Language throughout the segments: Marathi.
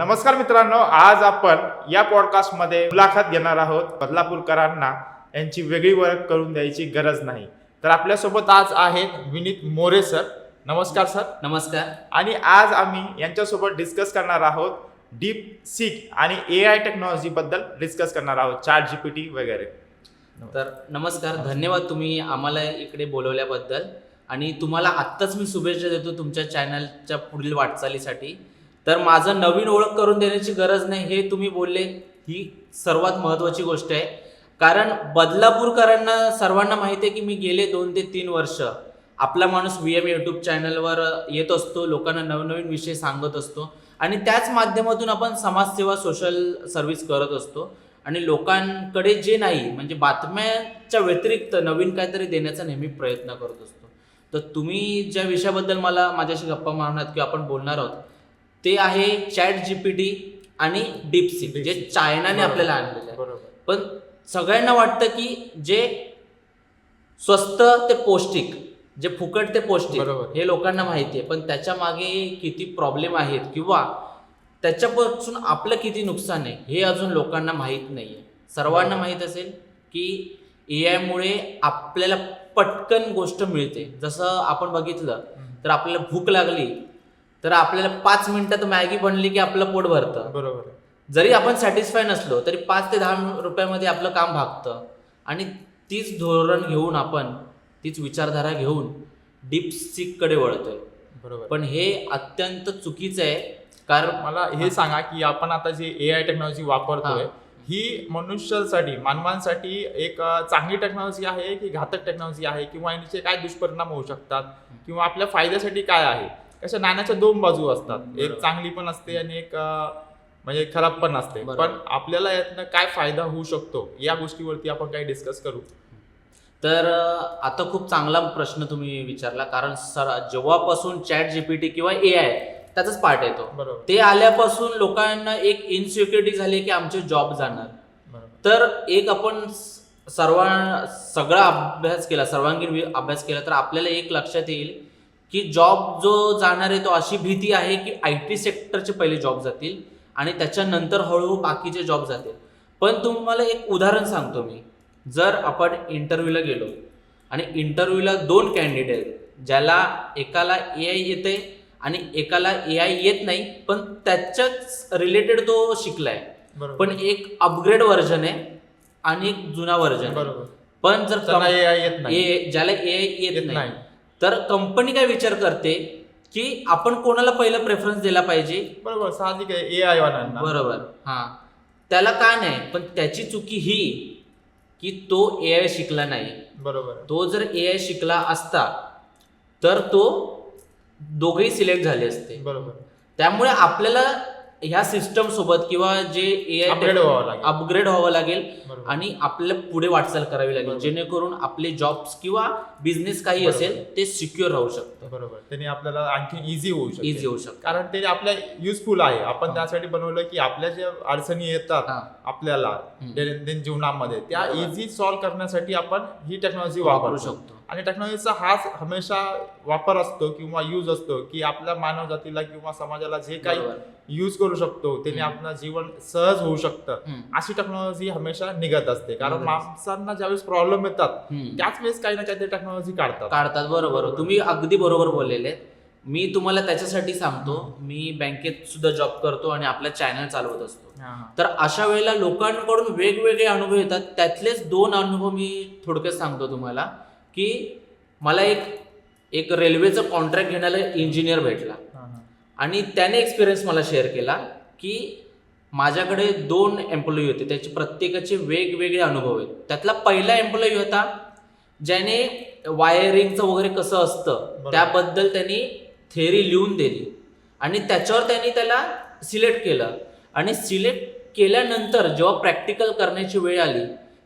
नमस्कार मित्रांनो आज आपण या पॉडकास्टमध्ये मुलाखत घेणार आहोत बदलापूरकरांना. यांची वेगळी ओळख करून द्यायची गरज नाही. तर आपल्यासोबत आज आहेत विनीत मोरे सर. नमस्कार सर. नमस्कार. आणि आज आम्ही यांच्यासोबत डिस्कस करणार आहोत डीप सीक आणि ए आय टेक्नॉलॉजीबद्दल डिस्कस करणार आहोत चार जी पी टी वगैरे. तर नमस्कार धन्यवाद तुम्ही आम्हाला इकडे बोलवल्याबद्दल. आणि तुम्हाला आत्ताच मी शुभेच्छा देतो तुमच्या चॅनलच्या पुढील वाटचालीसाठी. तर माझं नवीन ओळख करून देण्याची गरज नाही हे तुम्ही बोलले ही सर्वात महत्त्वाची गोष्ट आहे. कारण बदलापूरकरांना सर्वांना माहिती आहे की मी गेले दोन ते तीन वर्ष आपला माणूस व्ही एम यूट्यूब चॅनलवर येत असतो लोकांना नवनवीन विषय सांगत असतो आणि त्याच माध्यमातून आपण समाजसेवा सोशल सर्व्हिस करत असतो आणि लोकांकडे जे नाही म्हणजे बातम्याच्या व्यतिरिक्त नवीन काहीतरी देण्याचा नेहमी प्रयत्न करत असतो. तर तुम्ही ज्या विषयाबद्दल मला माझ्याशी गप्पा मारणार किंवा आपण बोलणार आहोत ते आहे चॅट जी पी टी आणि डीपसिक जे. चायनाने. आपल्याला आणलेलं आहे. बरोबर. पण सगळ्यांना वाटतं की जे स्वस्त ते पौष्टिक जे फुकट ते पौष्टिक बरोबर. हे लोकांना माहिती आहे. पण त्याच्यामागे किती प्रॉब्लेम आहेत किंवा त्याच्यापासून आपलं किती नुकसान आहे हे अजून लोकांना माहीत नाही आहे सर्वांना माहीत असेल की ए आयमुळे आपल्याला पटकन गोष्ट मिळते. जसं आपण बघितलं तर आपल्याला भूक लागली तर आपल्याला पाच मिनिटात मॅगी बनली की आपलं पोट भरतं. बरोबर. जरी आपण सॅटिस्फाय नसलो तरी पाच ते दहा रुपयामध्ये आपलं काम भागतं. आणि तीच धोरण घेऊन आपण तीच विचारधारा घेऊन डीपकडे वळतोय. बरोबर. पण हे अत्यंत चुकीचं आहे कारण मला हे सांगा की आपण आता जे ए आय टेक्नॉलॉजी वापरतोय हा. मनुष्यासाठी मानवांसाठी एक चांगली टेक्नॉलॉजी आहे की घातक टेक्नॉलॉजी आहे? किंवा याचे काय दुष्परिणाम होऊ शकतात? किंवा आपल्या फायद्यासाठी काय आहे? कशा नाण्याच्या दोन बाजू असतात. एक. चांगली पण असते आणि एक म्हणजे खराब पण असते. पण आपल्याला यातनं काय फायदा होऊ शकतो? या गोष्टीवरती आपण काही डिस्कस करू. तर आता खूप चांगला प्रश्न तुम्ही विचारला. कारण सर जेव्हापासून चॅट जीपीटी किंवा ए आय त्याचाच पार्ट येतो. बरोबर. ते आल्यापासून लोकांना एक इनसिक्युरिटी झाली की आमचे जॉब जाणार. तर एक आपण सर्व सगळा अभ्यास केला सर्वांगीण अभ्यास केला तर आपल्याला एक लक्षात येईल की जॉब जो जाणार आहे तो अशी भीती आहे की आय टी सेक्टरचे पहिले जॉब जातील आणि त्याच्यानंतर हळूहळू बाकीचे जॉब जातील. पण तुम्हाला एक उदाहरण सांगतो मी. जर आपण इंटरव्ह्यूला गेलो आणि इंटरव्ह्यूला दोन कॅन्डिडेट ज्याला एकाला ए आय येते आणि एकाला ए आय येत नाही पण त्याच्याच रिलेटेड तो शिकलाय. पण एक अपग्रेड व्हर्जन आहे आणि एक जुना व्हर्जन पण जर कम- AI येत नाही. ए- ज्याला ए येत येत नाही. तर कंपनी काय विचार करते की आपण कोणाला पहिलं प्रेफरन्स दिला पाहिजे? बरोबर साहजिक आहे ए आय वाल्यांना. बरोबर हा. त्याला का नाही पण त्याची चुकी ही की तो ए आय शिकला नाही. बरोबर तो जर ए आय शिकला असता तर तो दोघेही सिलेक्ट झाले असते. बरोबर त्यामुळे आपल्याला ह्या सिस्टम सोबत किंवा जे ए अपग्रेड व्हावं लागेल अपग्रेड व्हावं लागेल. आणि आपल्याला पुढे वाटचाल करावी लागेल. जेणेकरून आपले जॉब्स किंवा बिझनेस काही. असेल ते सिक्युअर राहू शकतं बरोबर त्याने आपल्याला आणखी इझी होऊ शकते इझी होऊ शकतं कारण ते आपल्या युजफुल आहे आपण हा. त्यासाठी बनवलं की आपल्या ज्या अडचणी येतात. आपल्याला. दैनंदिन जीवनामध्ये त्या. इझी सॉल्व्ह करण्यासाठी आपण ही टेक्नॉलॉजी वापरू शकतो आणि टेक्नॉलॉजीचा हाच हमेशा वापर असतो किंवा यूज असतो की आपल्या मानव जातीला किंवा समाजाला जे काही. यूज करू शकतो त्याने. आपलं जीवन सहज होऊ शकतं. अशी टेक्नॉलॉजी हमेशा निघत असते कारण. माणसांना ज्यावेळेस प्रॉब्लेम येतात. त्याच वेळेस काही ना काहीतरी टेक्नॉलॉजी काढतात काढतात बरोबर. तुम्ही अगदी बरोबर बोललेले मी तुम्हाला त्याच्यासाठी सांगतो मी बँकेत सुद्धा जॉब करतो आणि आपला चॅनल चालवत असतो. तर अशा वेळेला लोकांकडून वेगवेगळे अनुभव येतात त्यातलेच दोन अनुभव मी थोडक्यात सांगतो तुम्हाला की मला एक एक रेल्वेचं कॉन्ट्रॅक्ट घेण्याला इंजिनियर भेटला. आणि त्याने एक्सपिरियन्स मला शेअर केला की माझ्याकडे दोन एम्प्लॉई होते. त्याचे प्रत्येकाचे वेगवेगळे अनुभव आहेत. त्यातला पहिला एम्प्लॉई होता ज्याने वायरिंगचं वगैरे कसं असतं. त्याबद्दल त्यांनी थेअरी लिहून दिली. आणि त्याच्यावर त्यांनी त्याला सिलेक्ट केलं. आणि सिलेक्ट केल्यानंतर जेव्हा प्रॅक्टिकल करण्याची वेळ आली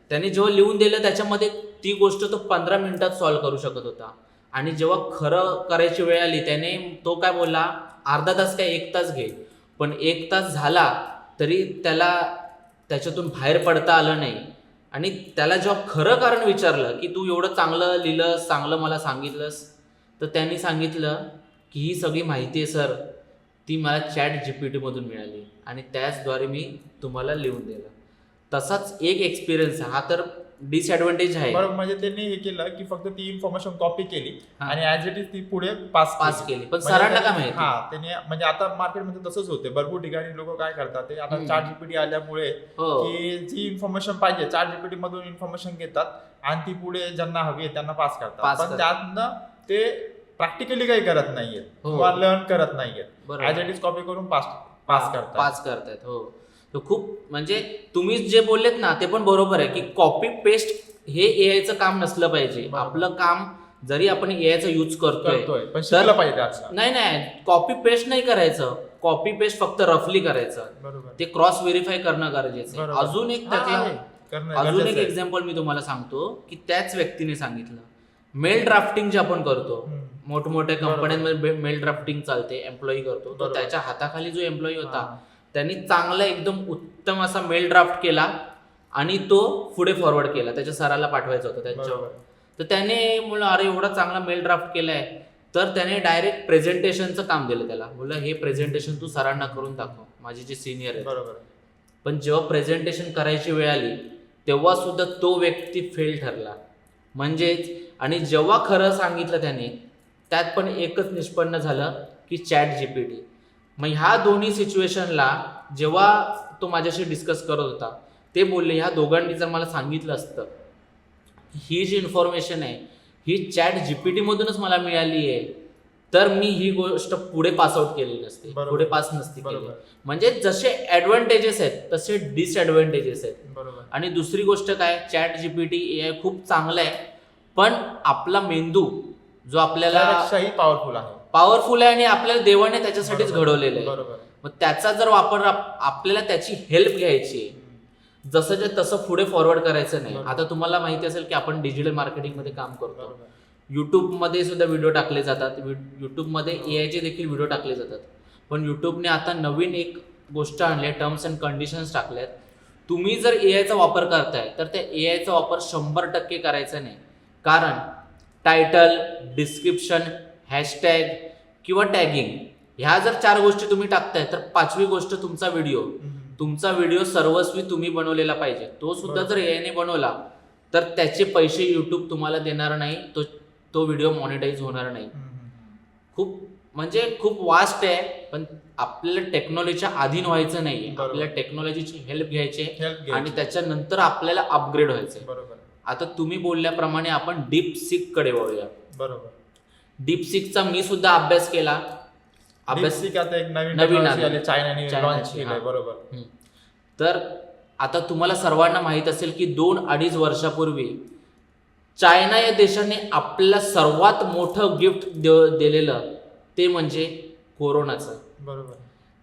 त्याने जेव्हा लिहून दिलं त्याच्यामध्ये ती गोष्ट तो पंधरा मिनिटात सॉल्व्ह करू शकत होता. आणि जेव्हा खरं करायची वेळ आली त्याने तो काय बोलला अर्धा तास काय एक तास घे. पण एक तास झाला तरी त्याला त्याच्यातून बाहेर पडता आलं नाही. आणि त्याला जेव्हा खरं कारण विचारलं की तू एवढं चांगलं लिहिलंस चांगलं मला सांगितलंस तर त्यांनी सांगितलं की ही सगळी माहिती आहे सर. ती मला चॅट जी पी टीमधून मिळाली आणि त्याचद्वारे मी तुम्हाला लिहून दिलं. तसाच एक एक्सपिरियन्स हा तर डिसएडव्हान्टेज आहे. बरोबर म्हणजे त्यांनी हे केलं की फक्त ती इन्फॉर्मेशन कॉपी केली हा. आणि ऍज इट इज ती पुढे पास पास केली. पण सरांना काय माहिती? हा त्यांनी म्हणजे आता मार्केटमध्ये तसंच होते. भरपूर ठिकाणी लोक काय करतात ते आता हम्म. चार जीपीटी आल्यामुळे हो. की जी इन्फॉर्मेशन पाहिजे चार जीपीटी मधून इन्फॉर्मेशन घेतात आणि ती पुढे ज्यांना हवी आहे त्यांना पास करतात. Pass पण करतात. त्यातनं ते प्रॅक्टिकली काही करत नाहीयेत हो. किंवा लर्न करत नाहीयेत. बरोबर. ऍज इट इज कॉपी करून पास पास करतात. पास करतायत हो. तो खूप म्हणजे तुम्ही जे बोललेत ना ते पण बरोबर आहे की कॉपी पेस्ट हे एआयचं काम नसलं पाहिजे. आपलं काम जरी आपण एआयचा यूज करतोय करतोय पण शिकलं पाहिजे त्याचं नाही नाही कॉपी पेस्ट नाही करायचं कॉपी पेस्ट फक्त रफली करायचं ते क्रॉस व्हेरीफाय करणं गरजेचं. अजून एक त्यातला अजून एक. एक्झाम्पल मी तुम्हाला सांगतो की त्याच व्यक्तीने सांगितलं मेल ड्राफ्टिंग जे आपण करतो. मोठमोठ्या. कंपन्यांमध्ये मेल ड्राफ्टिंग चालते एम्प्लॉई करतो तर. त्याच्या हाताखाली जो एम्प्लॉई होता. त्यांनी चांगला एकदम उत्तम असा मेल ड्राफ्ट केला आणि तो पुढे फॉरवर्ड केला. त्याच्या सराला पाठवायचा होता त्यांच्या बरोबर. तर त्याने म्हणलं अरे एवढा चांगला मेल ड्राफ्ट केलाय. तर त्याने डायरेक्ट प्रेझेंटेशनचं काम दिलं त्याला. बोललं हे प्रेझेंटेशन तू सरांना करून दाखव. माझे जे सिनियर आहेत. बरोबर. पण जेव्हा प्रेझेंटेशन करायची वेळ आली तेव्हा सुद्धा तो व्यक्ती फेल ठरला. म्हणजेच आणि जेव्हा खरं सांगितलं त्याने त्यात पण एकच निष्पन्न झालं की चॅट जी पी टी मग ह्या दोन्ही सिच्युएशनला जेव्हा तो माझ्याशी डिस्कस करत होता ते बोलले ह्या दोघांनी जर मला सांगितलं असतं ही जी इन्फॉर्मेशन आहे ही चॅट जी पी टीमधूनच मला मिळाली आहे तर मी ही गोष्ट पुढे पास आउट केली नसती. पुढे पास नसती केली. बरोबर. म्हणजे जसे ऍडव्हान्टेजेस आहेत तसे डिसएडव्हान्टेजेस आहेत. बरोबर. आणि दुसरी गोष्ट काय चॅट जीपीटी ए आय खूप चांगलं आहे पण आपला मेंदू जो आपल्याला पॉवरफुल आहे. पॉवरफुल आहे आणि आपल्याला देवाने त्याच्यासाठीच. घडवलेलं आहे. बरोबर. मग त्याचा जर वापर आप- आपल्याला त्याची हेल्प घ्यायची आहे जसं तसं पुढे फॉरवर्ड करायचं नाही. बरोबर. आता तुम्हाला माहिती असेल की आपण डिजिटल मार्केटिंगमध्ये काम करतो. बरोबर. यूट्यूबमध्ये सुद्धा व्हिडिओ टाकले जातात. यूट्यूबमध्ये ए आयचे देखील व्हिडिओ टाकले जातात. पण यूट्यूबने आता नवीन एक गोष्ट आणली आहे टर्म्स अँड कंडिशन्स टाकल्यात. तुम्ही जर ए आयचा वापर करताय तर त्या ए आयचा वापर शंभर टक्के करायचा नाही. कारण टायटल डिस्क्रिप्शन हॅशटॅग किंवा टॅगिंग ह्या जर चार गोष्टी तुम्ही टाकताय तर पाचवी गोष्ट तुमचा व्हिडिओ. तुमचा व्हिडिओ सर्वस्वी तुम्ही बनवलेला पाहिजे. तो सुद्धा. जर एआयने बनवला तर त्याचे पैसे युट्यूब तुम्हाला देणार नाही तो तो व्हिडिओ मॉनिटाईज होणार नाही. खूप म्हणजे खूप वास्ट आहे पण आपल्याला टेक्नॉलॉजीच्या अधीन व्हायचं नाही बरोबर. आपल्याला टेक्नॉलॉजीची हेल्प घ्यायची आणि. त्याच्यानंतर आपल्याला अपग्रेड व्हायचं बरोबर. आता तुम्ही बोलल्याप्रमाणे आपण डीप सिककडे वळूया. बरोबर. डीप सिकचा मी सुद्धा अभ्यास केला. अभ्यास DeepSeek आता एक नवीन नवीन technology आली. आली चायनाने चायनाची, लॉन्च केलंय हा. बरोबर. हम्म. तर आता तुम्हाला सर्वांना माहीत असेल की दोन अडीच वर्षापूर्वी चायना या देशाने आपल्याला सर्वात मोठं गिफ्ट दिलेलं ते म्हणजे कोरोनाचं. बरोबर.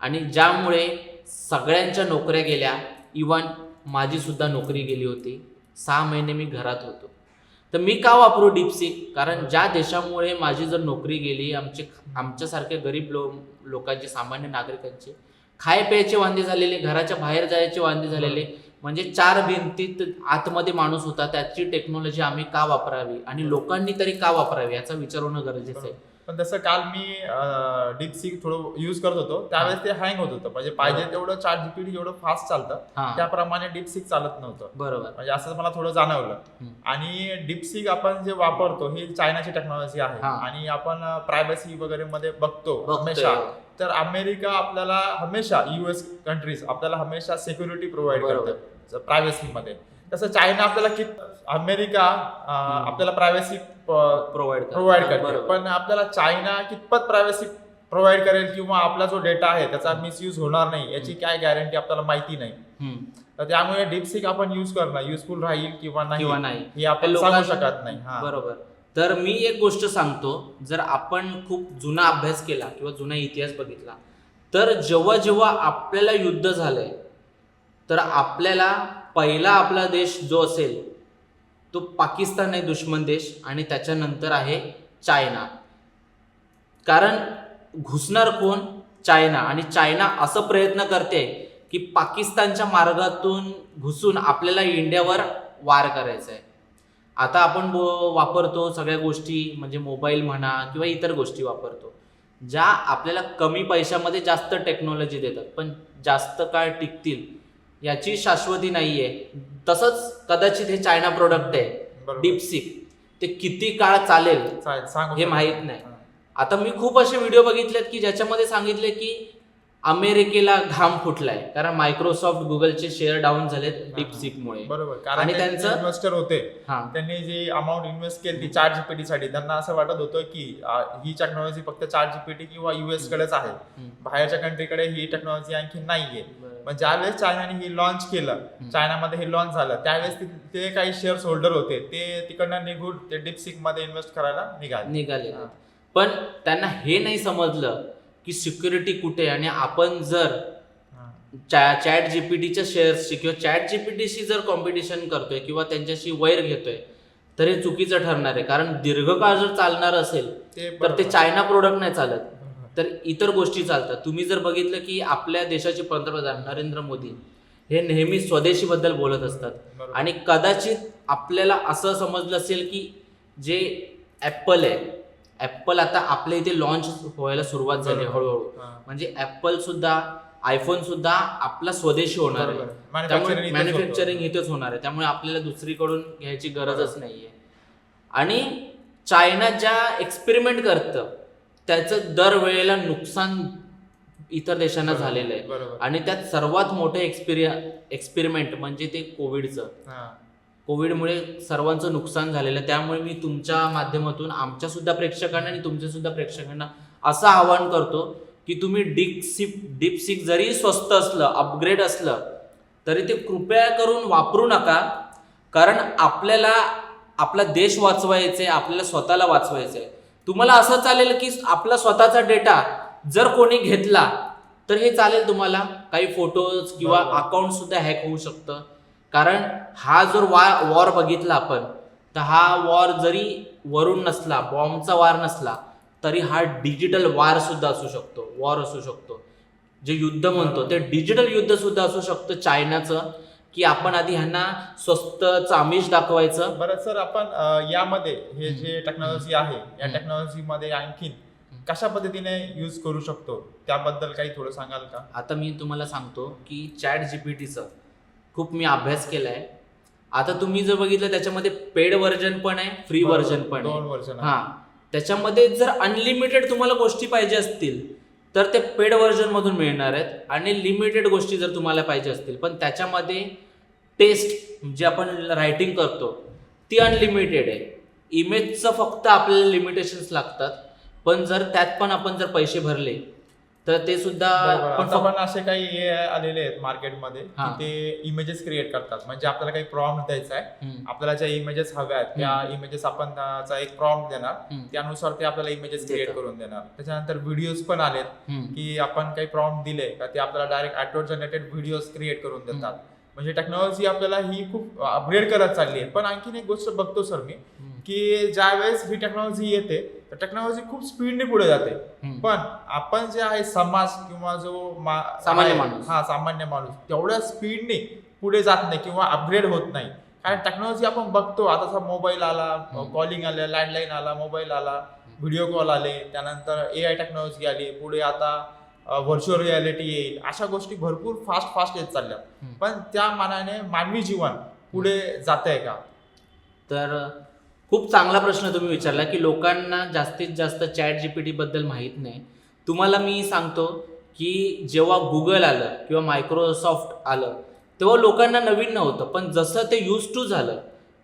आणि ज्यामुळे सगळ्यांच्या नोकऱ्या गेल्या. इवन माझी सुद्धा नोकरी गेली होती. सहा महिने मी घरात होतो. तर मी का वापरू डीपसिक कारण ज्या देशामुळे माझी जर नोकरी गेली आमचे आमच्यासारखे गरीब लो लोकांचे सामान्य नागरिकांचे खाय प्यायचे वांदे झालेले घराच्या बाहेर जायचे वांदे झालेले म्हणजे चार भिंतीत आतमध्ये माणूस होता त्याची टेक्नॉलॉजी आम्ही का वापरावी आणि लोकांनी तरी का वापरावी याचा विचार होणं गरजेचं आहे. पण तसं काल मी डीपसिक थोडं युज करत होतो. त्यावेळेस ते हँग होत होतं. म्हणजे पाहिजे तेवढं चार जीपीडी जेवढं फास्ट चालतं त्याप्रमाणे डीपसिक चालत नव्हतं. बरोबर. म्हणजे असं मला थोडं जाणवलं. आणि डीपसिक आपण जे वापरतो ही चायनाची टेक्नॉलॉजी आहे. आणि आपण प्रायव्हसी वगैरे मध्ये बघतो. हमेशा. तर अमेरिका आपल्याला हमेशा युएस कंट्रीज आपल्याला हमेशा सिक्युरिटी प्रोव्हाइड. करतात प्रायव्हसी मध्ये तसं चायना आपल्याला कित अमेरिका आपल्याला प्रायव्हसी प्रोव्हाइड प्रोव्हाइड करते. पण आपल्याला चायना कितपत प्रायव्हसी प्रोव्हाइड करेल किंवा आपला जो डेटा आहे त्याचा मिसयूज होणार नाही याची काय गॅरंटी आपल्याला माहिती नाही. तर त्यामुळे डीपसिक आपण युज करणं युजफुल राहील किंवा नाही किंवा नाही. हे आपण सांगू शकत नाही. बरोबर. तर मी एक गोष्ट सांगतो. जर आपण खूप जुना अभ्यास केला किंवा जुना इतिहास बघितला तर जेव्हा जेव्हा आपल्याला युद्ध झालंय तर आपल्याला पहिला आपला देश जो असेल तो पाकिस्तान आहे दुश्मन देश. आणि त्याच्यानंतर आहे चायना. कारण घुसणार कोण? चायना. आणि चायना असं प्रयत्न करते की पाकिस्तानच्या मार्गातून घुसून आपल्याला इंडियावर वार करायचा आहे आता आपण बो वापरतो सगळ्या गोष्टी म्हणजे मोबाईल म्हणा किंवा इतर गोष्टी वापरतो ज्या आपल्याला कमी पैशामध्ये जास्त टेक्नॉलॉजी देतात. पण जास्त काळ टिकतील याची शाश्वती नाहीये. तसंच कदाचित हे चायना प्रोडक्ट आहे. डीपसिक ते किती काळ चालेल हे. माहीत नाही. आता मी खूप असे व्हिडिओ बघितलेत की ज्याच्यामध्ये सांगितले की अमेरिकेला घाम फुटलाय. कारण मायक्रोसॉफ्ट गुगलचे शेअर डाऊन झालेत डीपसिकमुळे बरोबर. कारण आणि त्यांचं- इन्व्हेस्टर होते. हा. त्यांनी जी अमाऊंट इन्व्हेस्ट केली ती चार जीपीटी साठी. त्यांना असं वाटत होतं की ही टेक्नॉलॉजी फक्त चार जीपीटी किंवा युएस कडेच आहे. बाहेरच्या कंट्रीकडे ही टेक्नॉलॉजी आणखी नाहीये. पण ज्यावेळेस चायनाने ही लॉन्च केलं चायनामध्ये हे लॉन्च झालं त्यावेळेस ते- काही शेअर्स होल्डर होते ते तिकडनं निघून ते डिपसिकमध्ये इन्व्हेस्ट करायला निघाले निघाले. पण त्यांना हे नाही समजलं की सिक्युरिटी कुठे आणि आपण जर. चॅट जीपीटीच्या शेअर्सची किंवा चॅट जीपीटीशी जर कॉम्पिटिशन करतोय किंवा त्यांच्याशी वैर घेतोय तर हे चुकीचं ठरणार आहे कारण दीर्घकाळ जर चालणार असेल ते तर ते. चायना प्रोडक्ट नाही चालत. तर इतर गोष्टी चालतात तुम्ही जर बघितलं की आपल्या देशाचे पंतप्रधान नरेंद्र मोदी हे नेहमी स्वदेशीबद्दल बोलत असतात. आणि कदाचित आपल्याला असं समजलं असेल की जे ऍपल आहे ऍपल आता आपल्या इथे लॉन्च व्हायला सुरुवात झाली. हळूहळू. म्हणजे ऍपल सुद्धा आयफोन सुद्धा आपला स्वदेशी होणार आहे. त्यामुळे. मॅन्युफॅक्चरिंग इथेच होणार आहे त्यामुळे आपल्याला दुसरीकडून घ्यायची गरजच नाहीये आणि चायना ज्या एक्सपेरिमेंट करतं त्याचं दरवेळेला नुकसान इतर देशांना. झालेलं आहे. आणि त्यात सर्वात मोठं एक्सपेरिया एक्सपेरिमेंट म्हणजे ते कोविडचं. कोविडमुळे सर्वांचं नुकसान झालेलं आहे. त्यामुळे मी तुमच्या माध्यमातून आमच्या सुद्धा प्रेक्षकांना आणि तुमच्या सुद्धा प्रेक्षकांना असं आवाहन करतो की तुम्ही डीपसिक डीपसिक जरी स्वस्त असलं अपग्रेड असलं तरी ते कृपया करून वापरू नका. कारण आपल्याला आपला देश वाचवायचे आपल्याला स्वतःला वाचवायचे तुम्हाला असं चालेल की आपला स्वतःचा डेटा जर कोणी घेतला तर हे चालेल तुम्हाला. काही फोटोज किंवा. अकाउंट सुद्धा हॅक होऊ शकतं. कारण हा जर वा वॉर बघितला आपण तर हा वॉर जरी वरून नसला बॉम्बचा वार नसला तरी हा डिजिटल वार सुद्धा असू शकतो. वॉर असू शकतो. जे युद्ध म्हणतो ते डिजिटल युद्ध सुद्धा असू शकतं चायनाचं. की आपण आधी ह्यांना स्वस्त आमिष दाखवायचं. बरं सर आपण यामध्ये हे. जे टेक्नॉलॉजी आहे या हम्म. टेक्नॉलॉजी मध्ये आणखीन कशा पद्धतीने यूज करू शकतो? त्याबद्दल काही थोडं सांगाल का? आता मी तुम्हाला सांगतो की चॅट जीपीटीचं खूप मी अभ्यास केलाय. आता तुम्ही जर बघितलं त्याच्यामध्ये पेड व्हर्जन पण आहे फ्री. व्हर्जन पण आहे. हा. त्याच्यामध्ये जर अनलिमिटेड तुम्हाला गोष्टी पाहिजे असतील तर ते पेड व्हर्जनमधून मिळणार आहेत. आणि लिमिटेड गोष्टी जर तुम्हाला पाहिजे असतील पण त्याच्यामध्ये टेस्ट जे आपण रायटिंग करतो ती अनलिमिटेड आहे. इमेजचं फक्त आपल्याला लिमिटेशन्स लागतात. पण जर त्यात पण आपण जर पैसे भरले तर ते सुद्धा पण आता पण असे काही हे आलेले आहेत मार्केटमध्ये हा. ते इमेजेस क्रिएट करतात. म्हणजे आपल्याला काही प्रॉम्प्ट द्यायचा आहे. हम्म, आपल्याला ज्या इमेजेस हव्या आहेत त्या इमेजेस आपण एक प्रॉम्प्ट देणार. हम्म, त्यानुसार ते आपल्याला इमेजेस क्रिएट. करून देणार. त्याच्यानंतर व्हिडिओज पण आलेत हम्म. की आपण काही प्रॉम्प्ट दिले का ते आपल्याला direct auto generated videos create करून देतात. म्हणजे टेक्नॉलॉजी आपल्याला ही खूप अपग्रेड करत चालली आहे. पण आणखीन एक गोष्ट बघतो सर मी. की ज्या वेळेस ही टेक्नॉलॉजी येते तर टेक्नॉलॉजी खूप स्पीडने पुढे जाते. पण आपण जे आहे समाज किंवा जो मा- सामान्य माणूस. हा सामान्य माणूस तेवढ्या स्पीडने पुढे जात नाही किंवा अपग्रेड होत नाही कारण टेक्नॉलॉजी आपण बघतो आता मोबाईल आला. कॉलिंग आलं लँडलाईन आला मोबाईल आला व्हिडिओ कॉल आले त्यानंतर ए आय टेक्नॉलॉजी आली पुढे आता व्हर्च्युअल रियालिटी येईल अशा गोष्टी भरपूर फास्ट फास्ट येत चालल्या. पण त्या मानाने मानवी जीवन पुढे जात आहे का तर खूप चांगला प्रश्न तुम्ही विचारला की लोकांना जास्तीत जास्त चॅट जीपीटी बद्दल माहीत नाही. तुम्हाला मी सांगतो की जेव्हा गुगल आलं किंवा मायक्रोसॉफ्ट आलं तेव्हा लोकांना नवीन नव्हतं पण जसं ते यूज टू झालं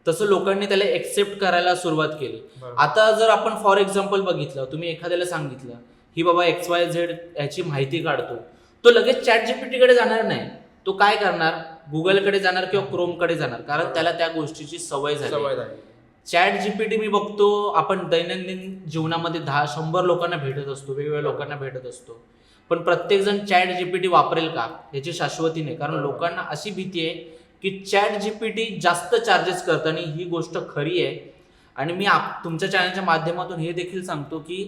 तसं लोकांनी त्याला एक्सेप्ट करायला सुरुवात केली. आता जर आपण फॉर एक्झाम्पल बघितलं तुम्ही एखाद्याला सांगितलं ही बाबा एक्स वाय झेड याची माहिती काढतो तो लगेच चॅट जीपीटीकडे जाणार नाही. तो काय करणार? गुगलकडे जाणार किंवा क्रोमकडे जाणार? कारण त्याला त्या गोष्टीची सवय झाली. चॅट जीपीटी मी बघतो आपण दैनंदिन जीवनामध्ये दहा शंभर लोकांना भेटत असतो वेगवेगळ्या लोकांना भेटत असतो पण प्रत्येक जण चॅट जीपीटी वापरेल का याची शाश्वती नाही कारण. लोकांना अशी भीती आहे की चॅट जीपीटी जास्त चार्जेस करतं आणि ही गोष्ट खरी आहे आणि मी आप तुमच्या चॅनलच्या माध्यमातून हे देखील सांगतो की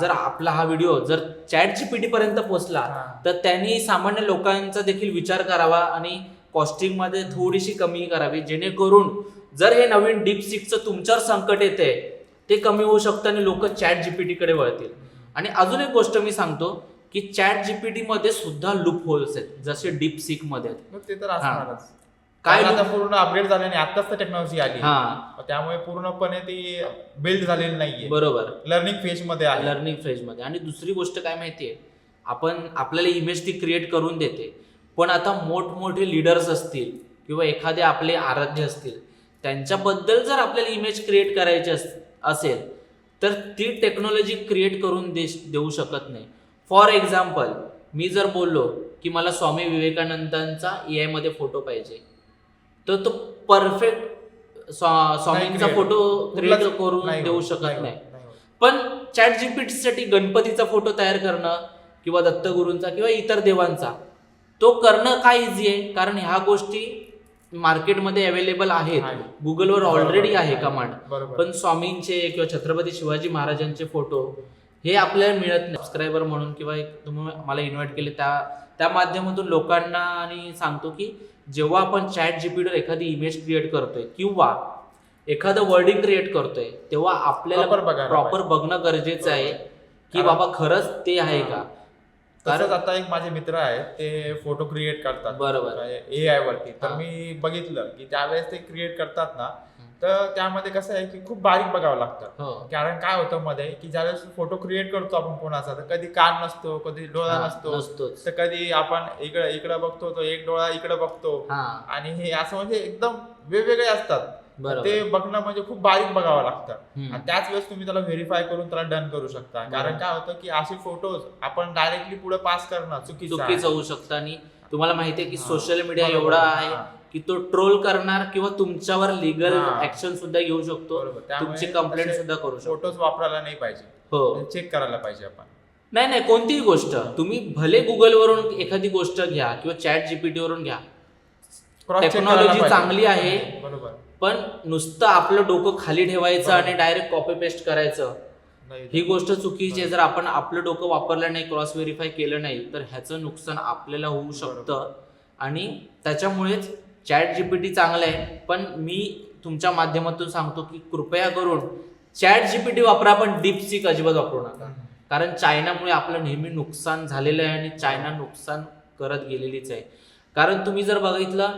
जर आपला हा व्हिडिओ जर चॅट जीपीटी पर्यंत पोहोचला. तर त्यांनी सामान्य लोकांचा देखील विचार करावा आणि कॉस्टिंगमध्ये थोडीशी कमी करावी जेणेकरून जर हे नवीन डीप सिक्सचं तुमच्यावर संकट येते ते कमी होऊ शकतं आणि लोक चॅट जीपीटीकडे वळतील. आणि अजून एक गोष्ट मी सांगतो की चॅट जीपीटी मध्ये सुद्धा लूप होल्स आहेत जसे डीप सिकमध्ये. आहेत. मग ते तर असणारच. काय आता पूर्ण अपग्रेड झाले नाही आताच तर टेक्नॉलॉजी आली. त्यामुळे पूर्णपणे ती बिल्ड झालेली नाहीये. बरोबर. लर्निंग फेजमध्ये आहे लर्निंग फेजमध्ये आणि दुसरी गोष्ट काय माहितीये आपण आपल्याला इमेज ती क्रिएट करून देते. पण आता मोठमोठे लीडर्स असतील किंवा एखादे आपले आराध्य असतील त्यांच्याबद्दल जर आपल्याला इमेज क्रिएट करायची अस- असेल तर ती टेक्नॉलॉजी क्रिएट करून दे देऊ शकत नाही फॉर एक्झाम्पल मी जर बोललो की मला स्वामी विवेकानंदांचा ए मध्ये फोटो पाहिजे तर तो परफेक्ट स्वामींचा. फोटो क्रिएट करून देऊ शकत नाही. पण चॅट जीपीटीसाठी गणपतीचा फोटो तयार करणं किंवा दत्तगुरूंचा किंवा इतर देवांचा तो करणं काय इझी आहे कारण ह्या गोष्टी मार्केटमध्ये अवेलेबल आहेत. आहे. गुगलवर ऑलरेडी. आहे कमांड. पण स्वामींचे किंवा छत्रपती शिवाजी महाराजांचे फोटो हे आपल्याला मिळत नाही. सबस्क्रायबर म्हणून किंवा एक तुम्ही मला इन्व्हाइट केले त्या त्या माध्यमातून लोकांना आणि सांगतो की जेव्हा आपण चॅट जीपीटीवर एखादी इमेज क्रिएट करतोय किंवा एखादं वर्डिंग क्रिएट करतोय तेव्हा आपल्याला प्रॉपर बघणं गरजेचं आहे की बाबा खरंच ते आहे का? कारण आता एक माझे मित्र आहेत ते फोटो क्रिएट करतात. बरोबर. ए आय वरती. तर. मी बघितलं की त्यावेळेस ते क्रिएट करतात ना तर त्यामध्ये कसं आहे की खूप बारीक बघावं लागतं. हो. कारण काय होतं मध्ये की ज्यावेळेस फोटो क्रिएट करतो आपण कोणाचा तर कधी कान नसतो कधी डोळा नसतो. तर कधी आपण इकडे इकडे बघतो तो एक डोळा इकडे बघतो. आणि हे असं म्हणजे एकदम वेगवेगळे असतात. ते बघणं म्हणजे खूप बारीक बघावं लागतं. आणि त्याच वेळेस तुम्ही त्याला व्हेरीफाय करून त्याला डन करू शकता कारण. काय होतं की असे फोटोज आपण डायरेक्टली पुढे पास करणं चुकीचं होऊ शकतं आणि तुम्हाला माहिती आहे की. Social media. एवढा आहे. की तो ट्रोल करणार किंवा तुमच्यावर लिगल. ऍक्शन सुद्धा घेऊ शकतो तुमची कंप्लेंट सुद्धा करू शकतो फोटोज वापरायला नाही पाहिजे हो चेक करायला पाहिजे आपण नाही नाही कोणतीही गोष्ट तुम्ही भले गुगलवरून एखादी गोष्ट घ्या किंवा चॅट जीपीटी वरून घ्या पाहिजे. चांगली आहे. बरोबर पण नुसतं आपलं डोकं खाली ठेवायचं. आणि डायरेक्ट कॉपी पेस्ट करायचं. ही गोष्ट चुकीची आहे. जर आपण आपलं डोकं वापरलं नाही क्रॉस व्हेरीफाय केलं नाही तर ह्याचं नुकसान आपल्याला होऊ शकतं. आणि त्याच्यामुळेच चॅट जीपीटी चांगलं आहे. पण मी तुमच्या माध्यमातून सांगतो की कृपया करून चॅट जीपीटी वापरा पण डीप सीक अजिबात वापरू नका. कारण चायनामुळे आपलं नेहमी नुकसान झालेलं आहे आणि चायना नुकसान करत गेलेलीच आहे. कारण तुम्ही जर बघितलं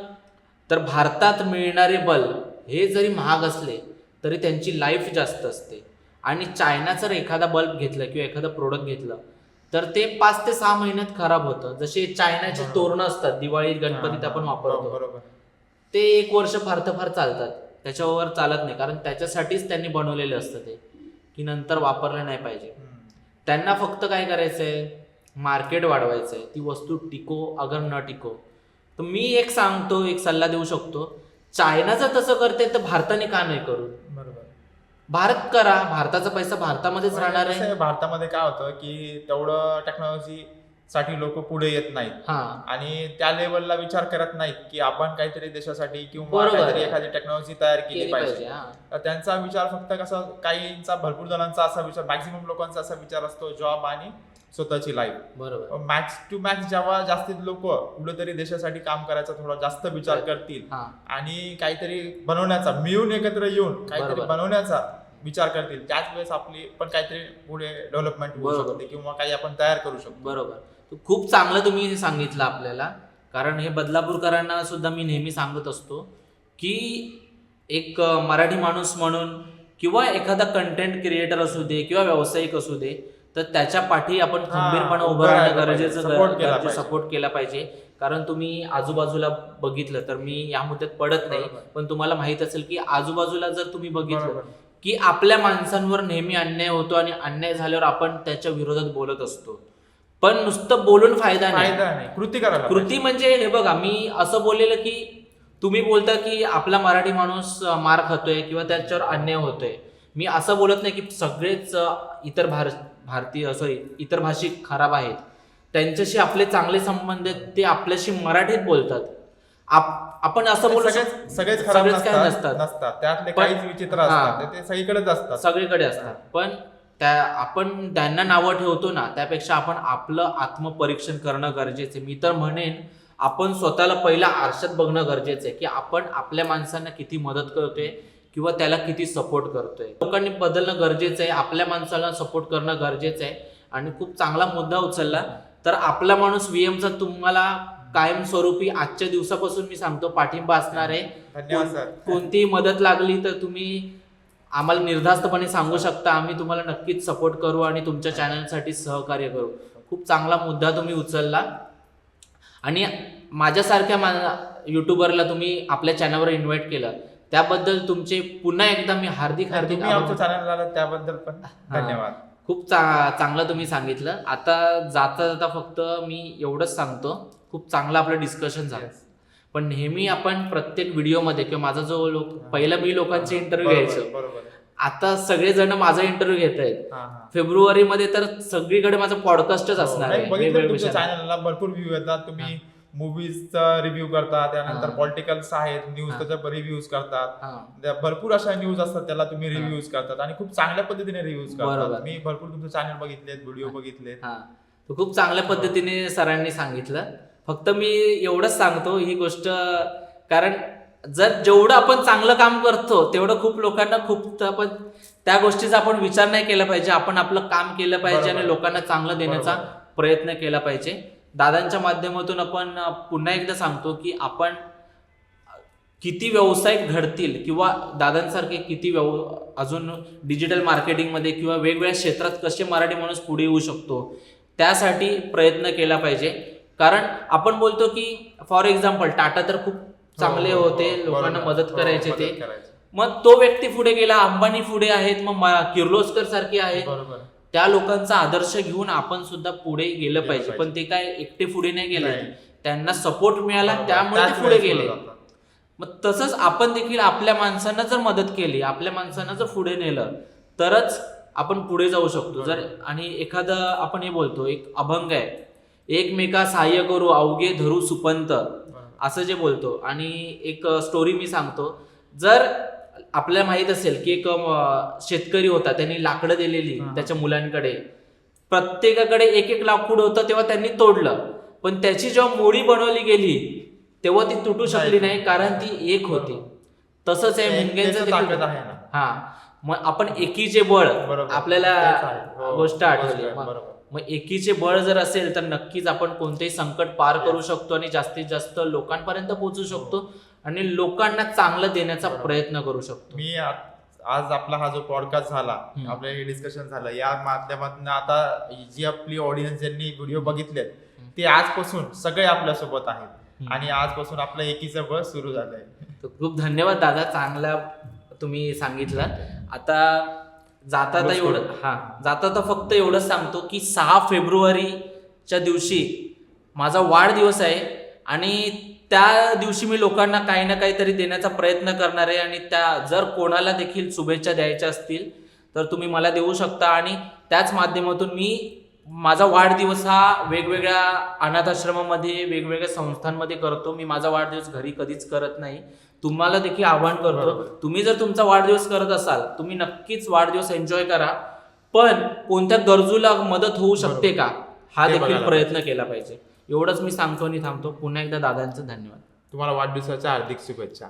तर भारतात मिळणारे बल्ब हे जरी महाग असले तरी त्यांची लाईफ जास्त असते. आणि चायना जर एखादा बल्ब घेतला किंवा एखादं प्रोडक्ट घेतलं तर ते पाच ते सहा महिन्यात खराब होतं. जसे चायनाचे. तोरणं असतात दिवाळी गणपतीत हा, आपण हा. वापरतो. बरोबर. ते एक वर्ष फार तर फार चालतात. त्याच्यावर चालत नाही. कारण त्याच्यासाठीच त्यांनी बनवलेलं असतं ते की नंतर वापरलं नाही पाहिजे. त्यांना फक्त काय करायचंय? मार्केट वाढवायचंय. ती वस्तू टिको अगर न टिको. तर मी एक सांगतो एक सल्ला देऊ शकतो चायना जर तसं करते तर भारताने का नाही करू? बरोबर. भारत करा. भारताचा पैसा भारतामध्येच राहणार आहे, भारतामध्ये काय होतं की तेवढं टेक्नॉलॉजी साठी लोक पुढे येत नाहीत. हा. आणि त्या लेवलला विचार करत नाहीत की आपण काहीतरी देशासाठी किंवा बरोबर. काहीतरी एखादी टेक्नॉलॉजी तयार केली केली पाहिजे. पाहिजे हा. तर त्यांचा विचार फक्त कसा काहींचा भरपूर जणांचा असा विचार मॅक्सिमम लोकांचा असा विचार असतो जॉब आणि स्वतःची लाईफ बरोबर. मॅक्स टू मॅक्स जेव्हा जास्तीत लोक कुठेतरी देशासाठी काम करायचा थोडा जास्त विचार करतील हा. आणि काहीतरी बनवण्याचा मिळून एकत्र येऊन काहीतरी बरोबर. बनवण्याचा विचार करतील. त्याच वेळेस आपली पण काहीतरी पुढे डेव्हलपमेंट होऊ बरोबर. शकते किंवा काही आपण तयार करू शकतो. बरोबर. खूप चांगलं तुम्ही सांगितलं आपल्याला कारण हे बदलापूरकरांना सुद्धा मी नेहमी सांगत असतो की एक मराठी माणूस म्हणून किंवा एखादा कंटेंट क्रिएटर असू दे किंवा व्यावसायिक असू दे तर त्याच्या पाठी आपण खंबीरपणे उभं राहणं गरजेचं. सपोर्ट केला पाहिजे कारण तुम्ही आजूबाजूला बघितलं तर मी या मुद्द्यात पडत नाही. पण तुम्हाला माहीत असेल की आजूबाजूला जर तुम्ही बघितलं. की आपल्या माणसांवर नेहमी अन्याय होतो आणि अन्याय झाल्यावर आपण त्याच्या विरोधात बोलत असतो पण नुसतं बोलून फायदा नाही. फायदा नाही. कृती करायला कृती म्हणजे हे बघा मी असं बोललेलं की तुम्ही बोलता की आपला मराठी माणूस मार खातोय किंवा त्याच्यावर अन्याय होतोय. मी असं बोलत नाही की सगळेच इतर भार भारतीय सॉरी इतर भाषिक खराब आहेत. त्यांच्याशी आपले चांगले संबंध आहेत ते आपल्याशी मराठीत बोलतात. आप- आपण असं बोलू सगळेच सगळेच खराब नसतात त्यातले काहीच विचित्र. असतात. ते सगळीकडेच असतात. सगळीकडे असतात. पण त्या आपण त्यांना नावं ठेवतो ना त्यापेक्षा आपण आपलं आत्मपरीक्षण करणं गरजेचं आहे. मी तर म्हणेन आपण स्वतःला पहिला आरशात बघणं गरजेचं आहे की आपण आपल्या माणसांना किती मदत करतोय किंवा त्याला किती सपोर्ट करतोय. लोकांनी बदलणं गरजेचं आहे आपल्या माणसाला सपोर्ट करणं गरजेचं आहे. आणि खूप चांगला मुद्दा उचलला. तर आपला माणूस व्हीएमचा तुम्हाला कायमस्वरूपी आजच्या दिवसापासून मी सांगतो पाठिंबा असणार आहे. कोणतीही मदत लागली तर तुम्ही आम्हाला निर्धास्तपणे सांगू शकता आम्ही तुम्हाला नक्कीच सपोर्ट करू आणि तुमच्या चॅनलसाठी सहकार्य करू. खूप चांगला मुद्दा तुम्ही उचलला. आणि माझ्यासारख्या मा युट्यूबरला तुम्ही आपल्या चॅनलवर इन्व्हाइट केलं. त्याबद्दल तुमचे पुन्हा एकदा मी हार्दिक हार्दिक त्याबद्दल पण धन्यवाद. खूप चा चांगलं तुम्ही सांगितलं. आता जाता जाता फक्त मी एवढंच सांगतो. खूप चांगलं आपलं डिस्कशन झालं. पण नेहमी आपण प्रत्येक व्हिडिओमध्ये किंवा माझा जो लोक पहिला मी लोकांचे इंटरव्ह्यू घ्यायचो. बरोबर. आता सगळेजण माझा इंटरव्ह्यू घेत आहेत. फेब्रुवारी मध्ये तर सगळीकडे माझं पॉडकास्टच हो, असणार आहे. चॅनलला भरपूर व्ह्यू येतात. तुम्ही मूवीजचा रिव्ह्यू करता त्यानंतर. पॉलिटिकल्स आहेत न्यूज. त्याच्या रिव्ह्यूज करतात. भरपूर अशा न्यूज असतात त्याला तुम्ही रिव्ह्यूज करतात आणि खूप चांगल्या पद्धतीने रिव्ह्यूज करतात. मी भरपूर तुमचे चॅनल बघितलेत व्हिडिओ बघितलेत. खूप चांगल्या पद्धतीने सरांनी सांगितलं. फक्त मी एवढंच सांगतो ही गोष्ट कारण जर जेवढं आपण चांगलं काम करतो तेवढं खूप लोकांना खूप आपण त्या गोष्टीचा आपण विचार नाही केला पाहिजे आपण आपलं काम केलं पाहिजे आणि. लोकांना चांगलं देण्याचा. प्रयत्न केला पाहिजे दादांच्या माध्यमातून आपण पुन्हा एकदा सांगतो की आपण किती व्यावसायिक घडतील किंवा दादांसारखे किती व्यव अजून डिजिटल मार्केटिंगमध्ये किंवा वेगवेगळ्या क्षेत्रात कसे मराठी माणूस पुढे येऊ शकतो त्यासाठी प्रयत्न केला पाहिजे कारण आपण बोलतो की फॉर एक्झाम्पल टाटा तर खूप चांगले हो, हो, होते हो, लोकांना. मदत हो, करायचे ते. मग तो व्यक्ती पुढे गेला अंबानी पुढे आहेत मग किर्लोस्कर सारखे आहेत त्या लोकांचा आदर्श घेऊन आपण सुद्धा पुढे गेलं पाहिजे. पण ते काय एकटे पुढे नाही गेले. त्यांना सपोर्ट मिळाला. त्यामुळे ते पुढे गेले. मग तसंच आपण देखील आपल्या माणसांना जर मदत केली आपल्या माणसांना जर पुढे नेलं तरच आपण पुढे जाऊ शकतो जर आणि एखादं आपण हे बोलतो एक अभंग आहे एकमेका सहाय्य करू अवघे धरू सुपंत. असं जे बोलतो. आणि एक स्टोरी मी सांगतो. जर आपल्याला माहीत असेल की एक शेतकरी होता त्यांनी लाकडं दिलेली. त्याच्या मुलांकडे. प्रत्येकाकडे एक एक लाकूड होतं तेव्हा त्यांनी तोडलं. पण त्याची जेव्हा मोडी बनवली गेली तेव्हा ती तुटू शकली नाही. कारण ती एक होती. तसंच आहे ना. हा. मग आपण एकीचे बळ आपल्याला. हो, गोष्ट आठवली. मग- एकीचे बळ जर असेल तर नक्कीच आपण कोणतेही संकट पार करू शकतो आणि जास्तीत जास्त लोकांपर्यंत पोहोचू शकतो आणि लोकांना चांगलं देण्याचा. प्रयत्न करू शकतो. मी आ- आज आपला हा जो पॉडकास्ट झाला हम्म. आपलं हे डिस्कशन झालं या माध्यमातून आता जी आपली ऑडियन्स ज्यांनी व्हिडिओ बघितलेत ते आजपासून सगळे आपल्यासोबत आहेत. हम्म. आणि आजपासून आपलं एकीचं बळ सुरू झालंय. तर खूप धन्यवाद दादा चांगला तुम्ही सांगितलं. आता जाता Close एवढं. हा जाता तर फक्त एवढंच सांगतो की सहा फेब्रुवारीच्या दिवशी माझा वाढदिवस आहे आणि त्या दिवशी मी लोकांना काही ना काहीतरी देण्याचा प्रयत्न करणार आहे आणि त्या जर कोणाला देखील शुभेच्छा द्यायच्या असतील तर तुम्ही मला देऊ शकता आणि त्याच माध्यमातून मी माझा वाढदिवस हा वेगवेगळ्या अनाथाश्रमामध्ये वेगवेगळ्या संस्थांमध्ये करतो. मी माझा वाढदिवस घरी कधीच करत नाही. तुम्हाला देखील आवाहन करतो. तुम्ही जर तुमचा वाढदिवस करत असाल तुम्ही नक्कीच वाढदिवस एन्जॉय करा. पण कोणत्या गरजूला मदत होऊ शकते का? हा देखील प्रयत्न केला पाहिजे. एवढंच मी सांगतो आणि थांबतो. पुन्हा एकदा दादांचं धन्यवाद. तुम्हाला वाढदिवसाच्या हार्दिक शुभेच्छा.